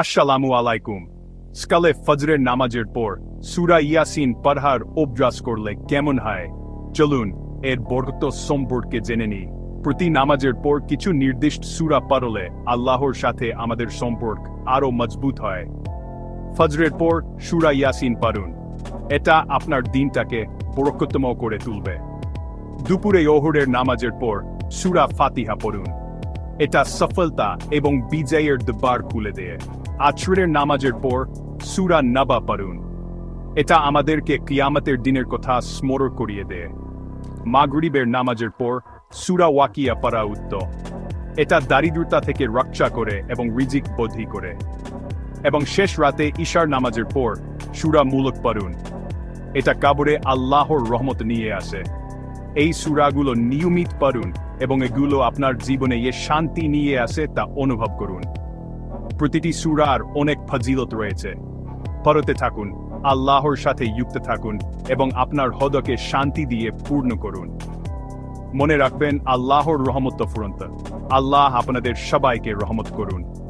আসসালামু আলাইকুম সকালে ফজরের নামাজের পর সুরা ইয়াসিন পড়হার অভ্যাস করলে কেমন হয়? চলুন, এর বরকত সম্পর্কে জেনে নিই। প্রতি নামাজের পর কিছু নির্দিষ্ট সুরা পড়লে আল্লাহর সাথে আমাদের সম্পর্ক আরও মজবুত হয়। ফজরের পর সুরা ইয়াসিন পড়ুন। এটা আপনার দিনটাকে বরকতম করে তুলবে। দুপুরে ওহরের নামাজের পর সুরা ফাতিহা পড়ুন। এটা সফলতা এবং বিজয়ের দ্বার খুলে দেয়। আছরের নামাজের পর সুরা নাবা পারুন এটা আমাদেরকে কিয়ামতের দিনের কথা স্মরণ করিয়ে দেয়। মাগরিবের নামাজের পর সুরা ওয়াকিয়া পারা উত্তম। এটা দারিদ্রতা থেকে রক্ষা করে এবং রিজিক বদ্ধি করে। এবং শেষ রাতে ঈশার নামাজের পর সুরা মূলক পারুন এটা কাবরে আল্লাহর রহমত নিয়ে আসে। এই সুরাগুলো নিয়মিত পারুন এবং এগুলো আপনার জীবনে এ শান্তি নিয়ে আসে তা অনুভব করুন। প্রতিটি সুরার অনেক ফজিলত রয়েছে। পরতে থাকুন, আল্লাহর সাথে যুক্ত থাকুন এবং আপনার হদকে শান্তি দিয়ে পূর্ণ করুন। মনে রাখবেন, আল্লাহর রহমত ফুরন্ত। আল্লাহ আপনাদের সবাইকে রহমত করুন।